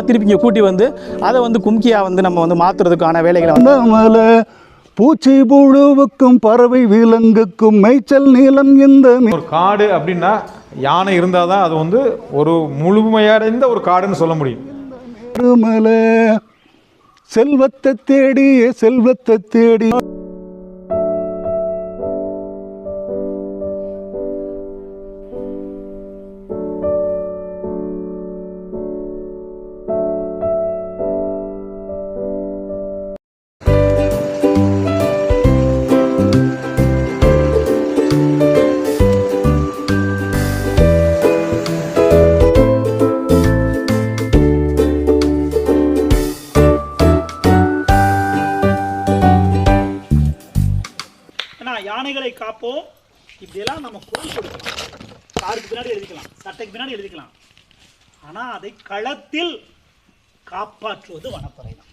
திருப்பி இங்கே கூட்டி வந்து அதை வந்து கும்கியாக வந்து நம்ம வந்து மாற்றுறதுக்கான வேலைகளை வந்து பூச்சி புழுவுக்கும் பறவை விலங்குக்கும் மேய்ச்சல் நீளம் இந்த ஒரு காடு அப்படின்னா யானை இருந்தால் தான் அது வந்து ஒரு முழுமையடைந்த ஒரு காடுன்னு சொல்ல முடியும். செல்வத்தை தேடி செல்வத்தை தேடி யானைகளை காப்போம். இப்படியெல்லாம் நம்ம குரல் கொடுக்கலாம் காருக்கு பின்னாடி எழுதிக்கலாம். சட்டைக்கு பின்னாடி எழுதிக்கலாம். ஆனால் அதை களத்தில் காப்பாற்றுவது வனத்துறை தான்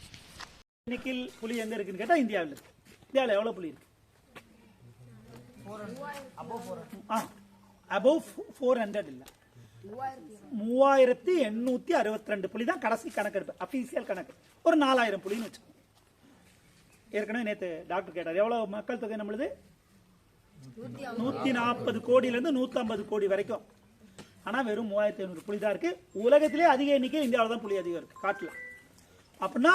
இன்னைக்கு புலி எங்கே இருக்குன்னு கேட்டால் இந்தியாவில் இருக்கு. இந்தியாவில் எவ்வளோ புலி இருக்கு? ஆ அபவ் ஃபோர் ஹண்ட்ரட் இல்லை. மூவாயிரத்தி எண்ணூற்றி அறுபத்தி ரெண்டு புலி தான் கடைசி கணக்கெடுப்பு. அஃபீஷியல் கணக்கு. ஒரு நாலாயிரம் புலின்னு வச்சுக்கோங்க. ஏற்கனவே நேற்று டாக்டர் கேட்டார் எவ்வளோ மக்கள் தொகை நம்மளுது? நூற்றி நாற்பது கோடியிலேருந்து நூற்றம்பது கோடி வரைக்கும். ஆனால் வெறும் மூவாயிரத்தி ஐநூறு புலி தான் இருக்குது உலகத்திலே அதிக எண்ணிக்கை இந்தியாவில் தான் புலி அதிகம் இருக்குது காட்டில். அப்படின்னா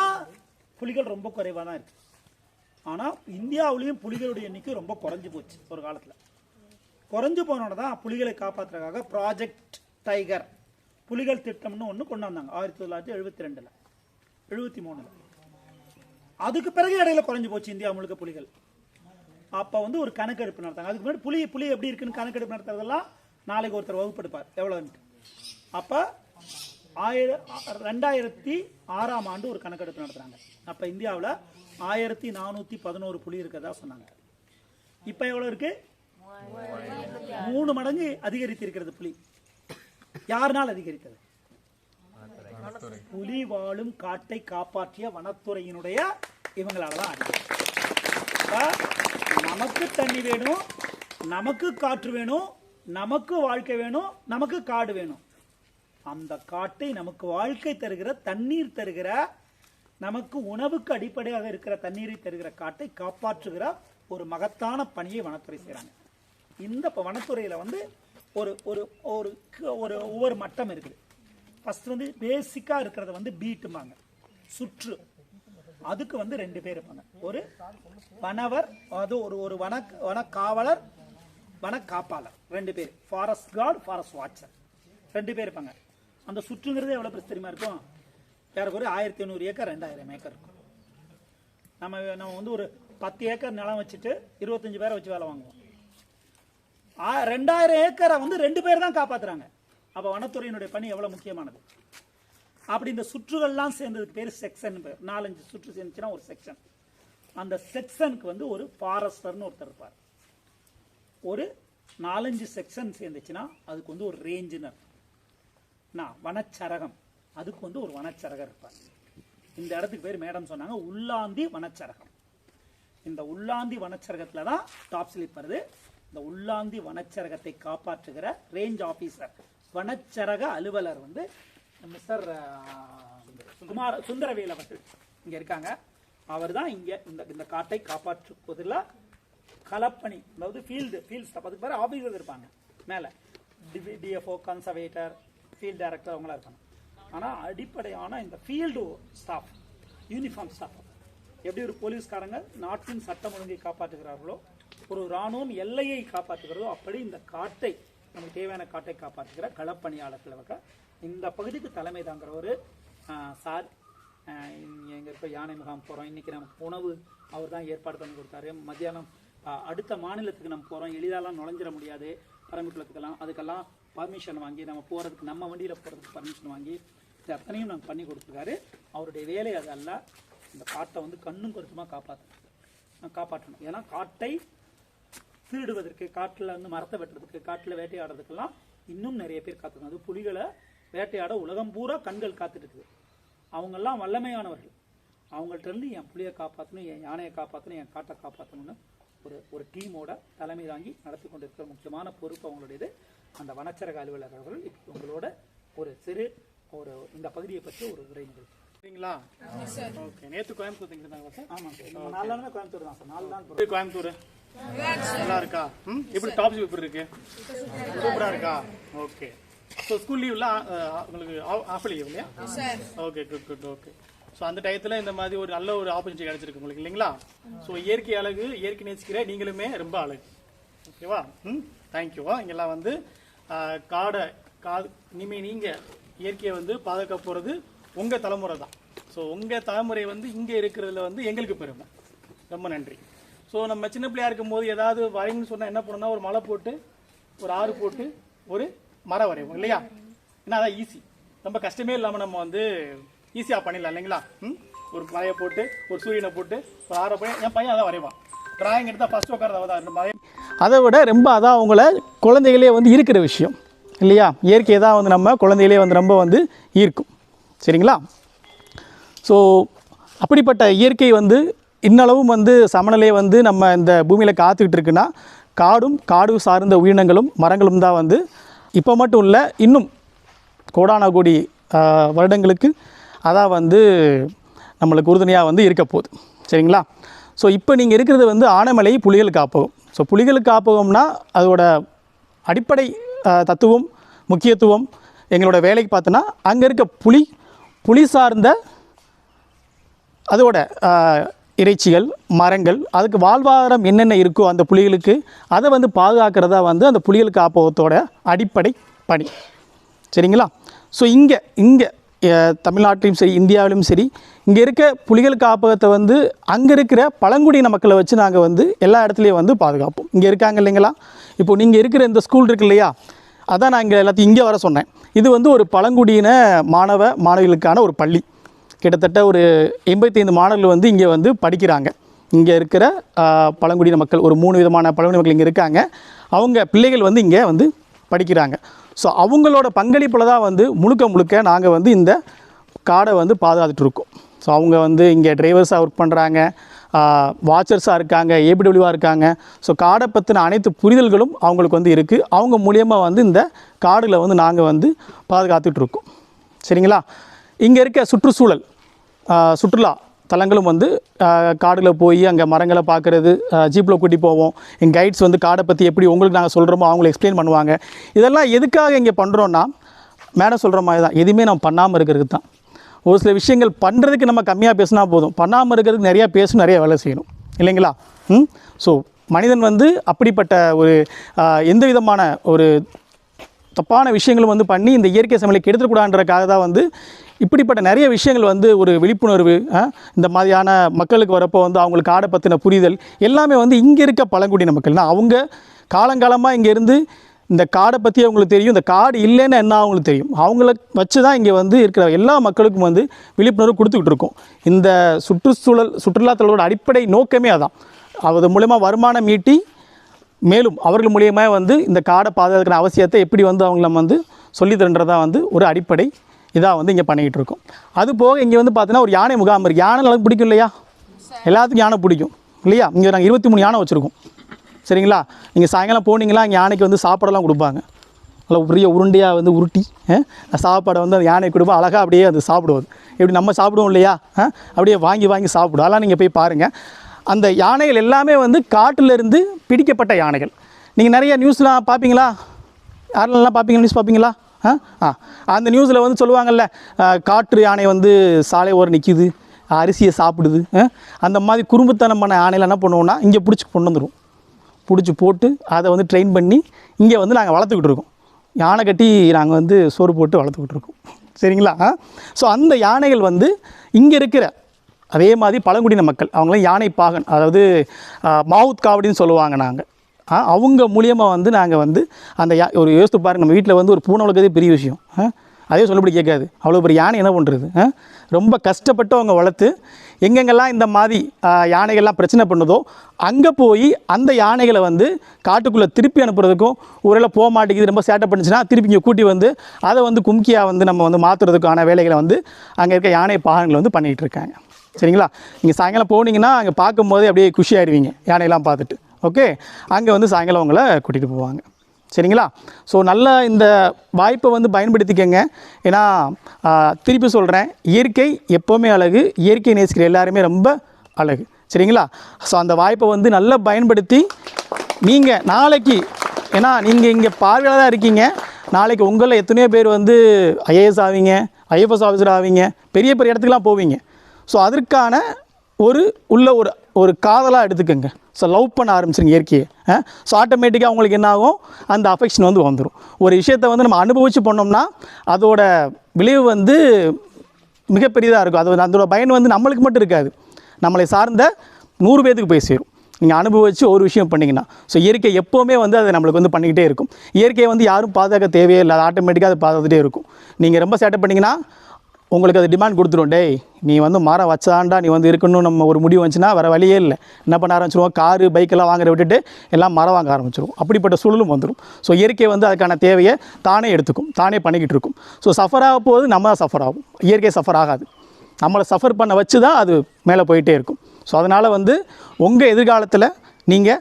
புலிகள் ரொம்ப குறைவாக தான் இருக்குது ஆனால் இந்தியாவிலையும் புலிகளுடைய எண்ணிக்கை ரொம்ப குறைஞ்சு போச்சு ஒரு காலத்தில். குறைஞ்சு போனோட தான் புலிகளை காப்பாற்றுறதுக்காக ப்ராஜெக்ட் டைகர் புலிகள் திட்டம்னு ஒன்று கொண்டு வந்தாங்க ஆயிரத்தி தொள்ளாயிரத்தி எழுபத்தி ரெண்டில் எழுபத்தி மூணில். அதுக்கு பிறகு இடையில குறைஞ்சு போச்சு இந்தியா முழுக்க புலிகள். அப்போ வந்து ஒரு கணக்கெடுப்பு நடத்தாங்க அதுக்கு முன்னாடி புலி புலி எப்படி இருக்குன்னு கணக்கெடுப்பு நடத்துறதெல்லாம் நாளைக்கு ஒருத்தர் வகுப்படுப்பார். எவ்வளோன்ட்டு அப்போ ஆயிர ரெண்டாயிரத்தி ஆறாம் ஆண்டு ஒரு கணக்கெடுப்பு நடத்துகிறாங்க அப்போ இந்தியாவில் ஆயிரத்தி நானூற்றி பதினோரு புலி இருக்கிறதா சொன்னாங்க. இப்போ எவ்வளோ இருக்கு? மூணு மடங்கு அதிகரித்து இருக்கிறது புலி. யாருனால் அதிகரித்தது? புலி வாழும் காட்டை காப்பாற்றிய வனத்துறையினுடைய இவங்களால தான் அதிகம் நமக்கு தண்ணி வேணும் நமக்கு காற்று வேணும் நமக்கு வாழ்க்கை வேணும் நமக்கு காடு வேணும். அந்த காட்டை நமக்கு வாழ்க்கை தருகிற தண்ணீர் தருகிற நமக்கு உணவுக்கு அடிப்படையாக இருக்கிற தண்ணீரை தருகிற காட்டை காப்பாற்றுகிற ஒரு மகத்தான பணியை வனத்துறை செய்கிறாங்க இந்த இப்போ வனத்துறையில் வந்து ஒரு ஒரு ஒரு ஒரு ஒவ்வொரு மட்டம் இருக்குது. ஃபஸ்ட் வந்து பேசிக்காக இருக்கிறத வந்து பீட்டுமாங்க சுற்று. அதுக்கு வந்து ரெண்டு பேர் இருப்பாங்க. ஒரு வனவர் அது ஒரு ஒரு வன வனக்காவலர் வனக்காப்பாளர். ரெண்டு பேர். ஃபாரஸ்ட் கார்டு ஃபாரஸ்ட் வாட்சர் ரெண்டு பேர் இருப்பாங்க. அந்த சுற்றுங்கிறது எவ்வளோ பெருசு தெரியுமா இருக்கும்? ஏறக்குறைய ஆயிரத்தி ஐநூறு ஏக்கர் ரெண்டாயிரம் ஏக்கர் இருக்கும். நம்ம நம்ம வந்து ஒரு பத்து ஏக்கர் நிலம் வச்சுட்டு இருபத்தஞ்சு பேரை வச்சு வேலை வாங்குவோம். ஆ- ரெண்டாயிரம் ஏக்கரை வந்து ரெண்டு பேர் தான் காப்பாத்துறாங்க. அப்போ வனத்துறையினுடைய பணி எவ்வளோ முக்கியமானது? அப்படி இந்த சுற்றுகள்லாம் சேர்ந்ததுக்கு பேர் செக்ஷன் பேர். நாலஞ்சு சுற்று சேர்ந்துச்சுன்னா ஒரு செக்ஷன் அந்த செக்ஷனுக்கு வந்து ஒரு ஃபாரஸ்டர்னு ஒருத்தர் இருப்பார். ஒரு நாலஞ்சு செக்ஷன் சேர்ந்துச்சுன்னா அதுக்கு வந்து ஒரு ரேஞ்சினர் நான் வனச்சரகம். அதுக்கு வந்து ஒரு வனச்சரகர் இருப்பார். இந்த இடத்துக்கு பேர் மேடம் சொன்னாங்க. உள்ளாந்தி வனச்சரகம். இந்த உள்ளாந்தி வனச்சரகத்தில் தான் டாப் ஸ்லிப் வருது. இந்த உள்ளாந்தி வனச்சரகத்தை காப்பாற்றுகிற ரேஞ்ச் ஆஃபீஸர் வனச்சரக அலுவலர் வந்து மிஸ்டர் குமார் சுந்தரவேல் அவர்கள் இங்க இருக்காங்க. அவர் தான் இங்க இந்த இந்த காட்டை காப்பாற்றுவதில் களப்பணி அதாவது ஃபீல்டு ஃபீல்ட் ஸ்டாஃப் அதுக்கு பேர் ஆபீசர் இருப்பாங்க. மேலே. டிஎஃப்ஓ கன்சர்வேட்டர் ஃபீல்ட் டைரக்டர் அவங்களாம் இருப்பாங்க. ஆனால் அடிப்படையான இந்த ஃபீல்டு ஸ்டாஃப் யூனிஃபார்ம் ஸ்டாஃப் எப்படி ஒரு போலீஸ்காரங்க நாட்டின் சட்டம் ஒழுங்கை காப்பாற்றுகிறார்களோ ஒரு ராணுவம் எல்லையை காப்பாற்றுகிறதோ அப்படி இந்த காட்டை நமக்கு தேவையான காட்டை காப்பாற்றுகிற களப்பணியாளர்கள் அவர்கள் இந்த பகுதிக்கு தலைமை தாங்கிறவர் சார் எங்கே இருக்க யானை முகாம் போகிறோம் இன்றைக்கி நமக்கு உணவு அவர் தான் ஏற்பாடு பண்ணி கொடுத்தாரு. மத்தியானம் அடுத்த மாநிலத்துக்கு நம்ம போகிறோம் எளிதாலாம் நுழைஞ்சிட முடியாது. பரமக்குளத்துக்கெல்லாம் அதுக்கெல்லாம் பர்மிஷன் வாங்கி நம்ம போகிறதுக்கு நம்ம வண்டியில் போகிறதுக்கு பர்மிஷன் வாங்கி இது அத்தனையும் நாங்கள் பண்ணி கொடுத்துருக்காரு. அவருடைய வேலை அது அல்ல. இந்த காட்டை வந்து கண்ணும் கருத்துமாக காப்பாற்றணும் காப்பாற்றணும். ஏன்னா காட்டை திருடுவதற்கு காட்டில் வந்து மரத்தை வெட்டுறதுக்கு காட்டில் வேட்டையாடுறதுக்கெல்லாம் இன்னும் நிறைய பேர் காத்துக்கணும். அது புலிகளை வேட்டையாட உலகம் பூரா கண்கள் காத்துட்டு இருக்குது அவங்கெல்லாம் வல்லமையானவர்கள். அவங்கள்ட்ட இருந்து என் புலியை காப்பாற்றணும் என் யானையை காப்பாற்றணும் என் காட்டை காப்பாற்றணும்னு ஒரு ஒரு டீமோட தலைமை தாங்கி நடத்தி கொண்டிருக்கிற முக்கியமான பொறுப்பு அவங்களுடையது. அந்த வனச்சரக அலுவலர் அவர்கள் உங்களோட ஒரு சிறு ஒரு இந்த பகுதியை பற்றி ஒரு உரை நிகழ்ச்சி. சரிங்களா? ஓகே. நேற்று கோயம்புத்தூர் இருந்தாங்க சார்? ஆமாம் சார். நாலு நாளுமே கோயம்புத்தூர் தான் சார். நாலு நாள் கோயம்புத்தூர். நல்லா இருக்கா? ம்? எப்படி டாப்ஸ் எப்படி இருக்கு? சூப்பராக இருக்கா? ஓகே. ஸோ ஸ்கூல் லீவ்ல உங்களுக்கு ஆஃப் லீவ் இல்லையா? Okay good good okay so அந்த டயத்தில் இந்த மாதிரி ஒரு நல்ல ஒரு ஆப்பர்ச்சுனிட்டி கிடைச்சிருக்கு உங்களுக்கு இல்லைங்களா? ஸோ இயற்கை அழகு இயற்கை நேசிக்கிற நீங்களுமே ரொம்ப அழகு. ஓகேவா ம் தேங்க்யூவா இங்கெல்லாம் வந்து காடை காது இனிமேல் நீங்கள் இயற்கையை வந்து பாதுகாக்க போகிறது உங்கள் தலைமுறை தான். ஸோ உங்கள் தலைமுறை வந்து இங்கே இருக்கிறதுல வந்து எங்களுக்கு பெருமை. ரொம்ப நன்றி. ஸோ நம்ம சின்ன பிள்ளையா இருக்கும்போது ஏதாவது வரைங்கன்னு சொன்னால் என்ன பண்ணணும்னா ஒரு மலை போட்டு ஒரு ஆறு போட்டு ஒரு மரம் வரைவோம் இல்லையா? ஏன்னா அதான் ஈஸி ரொம்ப கஷ்டமே இல்லாமல் நம்ம வந்து ஈஸியாக பண்ணிடலாம் இல்லைங்களா? ம்? ஒரு மலையை போட்டு ஒரு சூரியனை போட்டு ஒரு ஆறை போய் என் பையன் அதான் வரைவான். டிராயிங் எடுத்தால் ஃபஸ்ட் உட்காரத தான் மலை அதை விட ரொம்ப அதான் அவங்கள குழந்தைகளே வந்து இருக்கிற விஷயம் இல்லையா? இயற்கையை தான் வந்து நம்ம குழந்தைகளே வந்து ரொம்ப வந்து ஈர்க்கும். சரிங்களா? ஸோ அப்படிப்பட்ட இயற்கை வந்து இன்னளவும் வந்து சமநிலையை வந்து நம்ம இந்த பூமியில் காத்துக்கிட்டு இருக்குன்னா காடும் காடு சார்ந்த உயிரினங்களும் மரங்களும் தான் வந்து இப்போ மட்டும் இல்லை இன்னும் கோடான கோடி வருடங்களுக்கு அதான் வந்து நம்மளுக்கு உறுதுணையாக வந்து இருக்க போகுது. சரிங்களா? ஸோ இப்போ நீங்கள் இருக்கிறது வந்து ஆனைமலை புலிகள் காப்பகம். ஸோ புலிகள் காப்பகம்னா அதோட அடிப்படை தத்துவம் முக்கியத்துவம் எங்களோட வேலைக்கு பார்த்தோன்னா அங்கே இருக்க புலி புலி சார்ந்த அதோட இறைச்சிகள் மரங்கள் அதுக்கு வாழ்வாதாரம் என்னென்ன இருக்கோ அந்த புலிகளுக்கு அதை வந்து பாதுகாக்கிறதா வந்து அந்த புலிகள் காப்பகத்தோட அடிப்படை பணி. சரிங்களா? ஸோ இங்கே இங்கே தமிழ்நாட்டிலும் சரி இந்தியாவிலும் சரி இங்கே இருக்க புலிகள் காப்பகத்தை வந்து அங்கே இருக்கிற பழங்குடியின மக்களை வச்சு நாங்கள் வந்து எல்லா இடத்துலையும் வந்து பாதுகாப்போம். இங்கே இருக்காங்க இல்லைங்களா? இப்போது நீங்கள் இருக்கிற இந்த ஸ்கூல் இருக்கு இல்லையா? அதான் நான் இங்கே எல்லாத்தையும் இங்கே வர சொன்னேன். இது வந்து ஒரு பழங்குடியின மாணவ மாணவிகளுக்கான ஒரு பள்ளி. கிட்டத்தட்ட ஒரு எண்பத்தைந்து மாணவர்கள் வந்து இங்கே வந்து படிக்கிறாங்க. இங்கே இருக்கிற பழங்குடியின மக்கள் ஒரு மூணு விதமான பழங்குடி மக்கள் இங்கே இருக்காங்க. அவங்க பிள்ளைகள் வந்து இங்கே வந்து படிக்கிறாங்க. ஸோ அவங்களோட பங்களிப்பில் தான் வந்து முழுக்க முழுக்க நாங்கள் வந்து இந்த காடை வந்து பாதுகாத்துட்டு இருக்கோம். ஸோ அவங்க வந்து இங்கே டிரைவர்ஸாக ஒர்க் பண்ணுறாங்க வாட்சர்ஸாக இருக்காங்க ஏபிடபிள்யூவாக இருக்காங்க. ஸோ காடை பற்றின அனைத்து புரிதல்களும் அவங்களுக்கு வந்து இருக்குது அவங்க மூலியமாக வந்து இந்த காடுகளை வந்து நாங்கள் வந்து பாதுகாத்துட்ருக்கோம் சரிங்களா? இங்கே இருக்க சுற்றுச்சூழல் சுற்றுலா தலங்களும் வந்து காடுகளை போய் அங்கே மரங்களை பார்க்குறது ஜீப்பில் கூட்டி போவோம். எங்கள் கைட்ஸ் வந்து காடை பற்றி எப்படி உங்களுக்கு நாங்கள் சொல்கிறோமோ அவங்களை எக்ஸ்பிளைன் பண்ணுவாங்க. இதெல்லாம் எதுக்காக இங்கே பண்ணுறோன்னா மேடம் சொல்கிற மாதிரி தான். எதுவுமே நம்ம பண்ணாமல் இருக்கிறதுக்கு தான். ஒரு சில விஷயங்கள் பண்ணுறதுக்கு நம்ம கம்மியாக பேசினா போதும். பண்ணாமல் இருக்கிறதுக்கு நிறையா பேசணும் நிறைய வேலை செய்யணும். இல்லைங்களா? ம்? ஸோ மனிதன் வந்து அப்படிப்பட்ட ஒரு எந்த விதமான ஒரு தப்பான விஷயங்களும் வந்து பண்ணி இந்த இயற்கை சமையலை கெடுத்துக்கூடாதுன்றக்காக தான் வந்து இப்படிப்பட்ட நிறைய விஷயங்கள் வந்து ஒரு விழிப்புணர்வு இந்த மாதிரியான மக்களுக்கு வரப்போ வந்து அவங்களுக்கு காடை பற்றின புரிதல் எல்லாமே வந்து இங்கே இருக்க பழங்குடியின மக்கள்னா அவங்க காலங்காலமாக இங்கே இருந்து இந்த காடை பற்றி அவங்களுக்கு தெரியும் இந்த காடு இல்லைன்னு என்ன அவங்களுக்கு தெரியும். அவங்கள வச்சு தான் இங்கே வந்து இருக்கிற எல்லா மக்களுக்கும் வந்து விழிப்புணர்வு கொடுத்துக்கிட்டு இருக்கோம். இந்த சுற்றுச்சூழல் சுற்றுலாத்தலோட அடிப்படை நோக்கமே அதான். அது மூலயமா வருமானம் ஈட்டி மேலும் அவர்கள் மூலியமாக வந்து இந்த காடை பாதுகாக்கிற அவசியத்தை எப்படி வந்து அவங்கள வந்து சொல்லித்தரன்றதாக வந்து ஒரு அடிப்படை இதாக வந்து இங்கே பண்ணிக்கிட்டு இருக்கோம். அது போக இங்கே வந்து பார்த்தீங்கன்னா ஒரு யானை முகாம் இருக்குது யானை அளவுக்கு பிடிக்கும் இல்லையா? எல்லாத்துக்கும் யானை பிடிக்கும். இல்லையா? இங்கே நாங்கள் இருபத்தி மூணு யானை வச்சுருக்கோம். சரிங்களா? நீங்கள் சாயங்காலம் போனீங்களா இங்கே யானைக்கு வந்து சாப்பாடெல்லாம் கொடுப்பாங்க. நல்லா பெரிய உருண்டையாக வந்து உருட்டி சாப்பாடை வந்து அந்த யானை கொடுப்போம் அழகாக அப்படியே அது சாப்பிடுவது. எப்படி நம்ம சாப்பிடுவோம் இல்லையா? அப்படியே வாங்கி வாங்கி சாப்பிடும் அதெல்லாம் நீங்கள் போய் பாருங்கள் அந்த யானைகள் எல்லாமே வந்து காட்டிலிருந்து பிடிக்கப்பட்ட யானைகள். நீங்கள் நிறைய நியூஸ்லாம் பார்ப்பீங்களா யாரெல்லாம் பார்ப்பீங்க நியூஸ் பார்ப்பீங்களா ஆ? ஆ. அந்த நியூஸில் வந்து சொல்லுவாங்கல்ல காற்று யானை வந்து சாலை ஓரம் நிற்கிது அரிசியை சாப்பிடுது ஆ? அந்த மாதிரி குறும்புத்தனம் பண்ண யானையில் என்ன பண்ணுவோம்னா இங்கே பிடிச்சி கொண்டு வந்துடும் பிடிச்சி போட்டு அதை வந்து ட்ரெயின் பண்ணி இங்கே வந்து நாங்கள் வளர்த்துக்கிட்டு இருக்கோம். யானை கட்டி நாங்கள் வந்து சோறு போட்டு வளர்த்துக்கிட்டு இருக்கோம். சரிங்களா? ஸோ அந்த யானைகள் வந்து இங்கே இருக்கிற அதே மாதிரி பழங்குடியின மக்கள் அவங்களாம் யானை பாகன் அதாவது மாவுத் காவடின்னு சொல்லுவாங்க நாங்கள் அவங்க மூலியமாக வந்து நாங்கள் வந்து அந்த யா ஒரு யோசித்து பாருங்க நம்ம வீட்டில் வந்து ஒரு பூனை வளர்க்கறதே பெரிய விஷயம். அதே சொல்லப்படி கேட்காது. அவ்வளோ பெரிய யானை என்ன பண்ணுறது ரொம்ப கஷ்டப்பட்டு அவங்க வளர்த்து எங்கெங்கெல்லாம் இந்த மாதிரி யானைகள்லாம் பிரச்சனை பண்ணுதோ அங்கே போய் அந்த யானைகளை வந்து காட்டுக்குள்ளே திருப்பி அனுப்புறதுக்கும் ஒருவேளை போக மாட்டேங்குது ரொம்ப சேட்டை பண்ணுச்சுன்னா திருப்பி இங்கே கூட்டி வந்து அதை வந்து கும்கியாக வந்து நம்ம வந்து மாற்றுறதுக்கான வேலைகளை வந்து அங்கே இருக்க யானை பாகங்களை வந்து பண்ணிகிட்டு இருக்காங்க. சரிங்களா? நீங்கள் சாயங்காலம் போனீங்கன்னா அங்கே பார்க்கும்போதே அப்படியே குஷி ஆயிடுவீங்க யானையெல்லாம் பார்த்துட்டு. ஓகே? அங்கே வந்து சாயங்காலம் உங்களை கூட்டிகிட்டு போவாங்க. சரிங்களா? ஸோ நல்ல இந்த வாய்ப்பை வந்து பயன்படுத்திக்கங்க. ஏன்னா திருப்பி சொல்கிறேன் இயற்கை எப்போவுமே அழகு இயற்கை நேசிக்கிற எல்லாருமே ரொம்ப அழகு. சரிங்களா? ஸோ அந்த வாய்ப்பை வந்து நல்லா பயன்படுத்தி நீங்கள் நாளைக்கு ஏன்னா நீங்கள் இங்கே பார்வையாக தான் இருக்கீங்க. நாளைக்கு உங்களில் எத்தனையோ பேர் வந்து ஐஏஎஸ் ஆவீங்க ஐஎஃப்எஸ் ஆஃபீஸர் ஆவீங்க பெரிய பெரிய இடத்துக்குலாம் போவீங்க. ஸோ அதற்கான ஒரு உள்ள ஒரு ஒரு காதலாக எடுத்துக்கோங்க. ஸோ லவ் பண்ண ஆரம்பிச்சிருங்க இயற்கையை. ஸோ ஆட்டோமேட்டிக்காக உங்களுக்கு என்ன ஆகும்? அந்த அஃபெக்ஷன் வந்து வந்துடும் ஒரு விஷயத்தை வந்து நம்ம அனுபவித்து பண்ணோம்னா அதோட விளைவு வந்து மிகப்பெரியதாக இருக்கும். அது அதோட பயன் வந்து நம்மளுக்கு மட்டும் இருக்காது. நம்மளை சார்ந்த நூறு பேத்துக்கு போய் சேரும். நீங்கள் அனுபவித்து ஒரு விஷயம் பண்ணிங்கன்னா. ஸோ இயற்கை எப்போவுமே வந்து அது நம்மளுக்கு வந்து பண்ணிக்கிட்டே இருக்கும். இயற்கையை வந்து யாரும் பாதுகாக்க தேவையே இல்லை. அது ஆட்டோமேட்டிக்காக அது பாதுகாத்துட்டே இருக்கும். நீங்கள் ரொம்ப சேட்டை பண்ணிங்கன்னா உங்களுக்கு அது டிமாண்ட் கொடுத்துரும். டேய் நீ வந்து மரம் வச்சாண்டா நீ வந்து இருக்கணும் நம்ம ஒரு முடிவு வந்துச்சுன்னா வேறு வழியே இல்லை. என்ன பண்ண ஆரம்பிச்சிருவோம்? காரு பைக்கெல்லாம் வாங்குற விட்டுட்டு எல்லாம் மரம் வாங்க ஆரம்பிச்சிரும் அப்படிப்பட்ட சூழலும் வந்துடும் ஸோ இயற்கை வந்து அதுக்கான தேவையை தானே எடுத்துக்கும். தானே பண்ணிக்கிட்டு இருக்கும். ஸோ சஃபர் ஆக போது நம்ம தான் சஃபர் ஆகும். இயற்கை சஃபர் ஆகாது. நம்மளை சஃபர் பண்ண வச்சு தான் அது மேலே போயிட்டே இருக்கும். ஸோ அதனால் வந்து உங்கள் எதிர்காலத்தில் நீங்கள்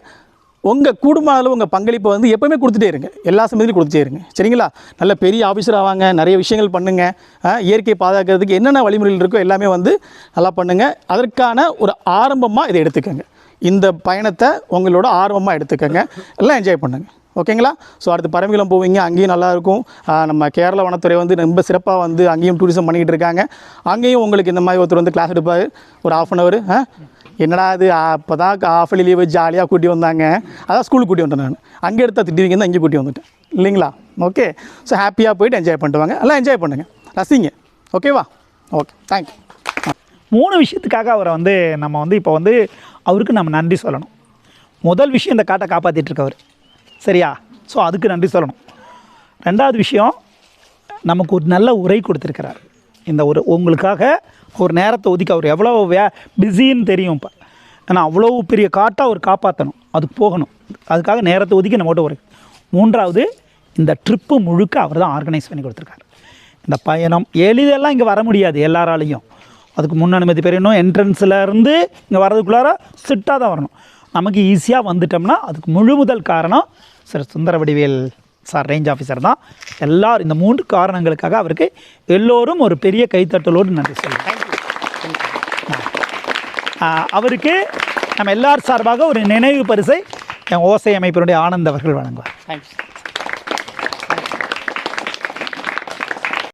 உங்கள் குடும்ப அளவு உங்கள் பங்களிப்பை வந்து எப்போவுமே கொடுத்துட்டே இருங்க. எல்லா சமயத்திலும் கொடுத்துட்டே இருங்க. சரிங்களா? நல்ல பெரிய ஆஃபீஸர் ஆவாங்க. நிறைய விஷயங்கள் பண்ணுங்கள் இயற்கையை பாதுகாக்கிறதுக்கு என்னென்ன வழிமுறைகள் இருக்கோ எல்லாமே வந்து நல்லா பண்ணுங்கள் அதற்கான ஒரு ஆரம்பமாக இதை எடுத்துக்கோங்க. இந்த பயணத்தை உங்களோட ஆர்வமாக எடுத்துக்கோங்க. எல்லாம் என்ஜாய் பண்ணுங்கள் ஓகேங்களா? ஸோ அடுத்து பரமக்குளம் போவீங்க. அங்கேயும் நல்லாயிருக்கும் நம்ம கேரள வனத்துறை வந்து ரொம்ப சிறப்பாக வந்து அங்கேயும் டூரிசம் பண்ணிக்கிட்டு இருக்காங்க. அங்கேயும் உங்களுக்கு இந்த மாதிரி ஒருத்தர் வந்து கிளாஸ் எடுப்பார். ஒரு ஆஃப் அன் ஹவர் என்னடா அது அப்போ தான் ஆஃப் லீவு ஜாலியாக கூட்டி வந்தாங்க. அதான் ஸ்கூலுக்கு கூட்டி வந்தேன் நான். அங்கே எடுத்தால் திட்டுவீங்க தான் இங்கே கூட்டி வந்துட்டேன். இல்லைங்களா? ஓகே ஸோ ஹாப்பியாக போயிட்டு என்ஜாய் பண்ணிட்டு வாங்க. எல்லாம் என்ஜாய் பண்ணுங்கள் ரசிங்க. ஓகேவா ஓகே தேங்க்யூ மூணு விஷயத்துக்காக அவரை வந்து நம்ம வந்து இப்போ வந்து அவருக்கு நம்ம நன்றி சொல்லணும். முதல் விஷயம் இந்த காட்டை காப்பாற்றிட்டு இருக்கவர். சரியா? ஸோ அதுக்கு நன்றி சொல்லணும். ரெண்டாவது விஷயம் நமக்கு ஒரு நல்ல உரை கொடுத்துருக்கிறார். இந்த ஒரு உங்களுக்காக ஒரு நேரத்தை ஒதுக்கி அவர் எவ்வளோ வே பிஸின்னு தெரியும் இப்போ. ஏன்னா அவ்வளோ பெரிய காட்டை அவர் காப்பாற்றணும் அது போகணும். அதுக்காக நேரத்தை ஒதுக்கி நம்மகிட்ட ஒரு மூன்றாவது இந்த ட்ரிப்பு முழுக்க அவர் தான் ஆர்கனைஸ் பண்ணி கொடுத்துருக்காரு. இந்த பயணம் எளிதெல்லாம் இங்கே வர முடியாது எல்லாராலையும். அதுக்கு முன் அனுமதி பெறணும் என்ட்ரன்ஸில் இருந்து இங்கே வர்றதுக்குள்ளார சிட்டாக தான் வரணும். நமக்கு ஈஸியாக வந்துட்டோம்னா அதுக்கு முழு முதல் காரணம் sir Sundara Vadivel sir range officer தான். எல்லாரும் இந்த மூன்று காரணங்களுக்காக அவருக்கு எல்லோரும் ஒரு பெரிய கைத்தட்டலோடு நன்றி சொல்லுங்கள் அவருக்கு நம்ம எல்லார் சார்பாக ஒரு நினைவு பரிசை என் ஓசை அமைப்பினுடைய ஆனந்த் அவர்கள் வழங்குவார். தேங்க்யூ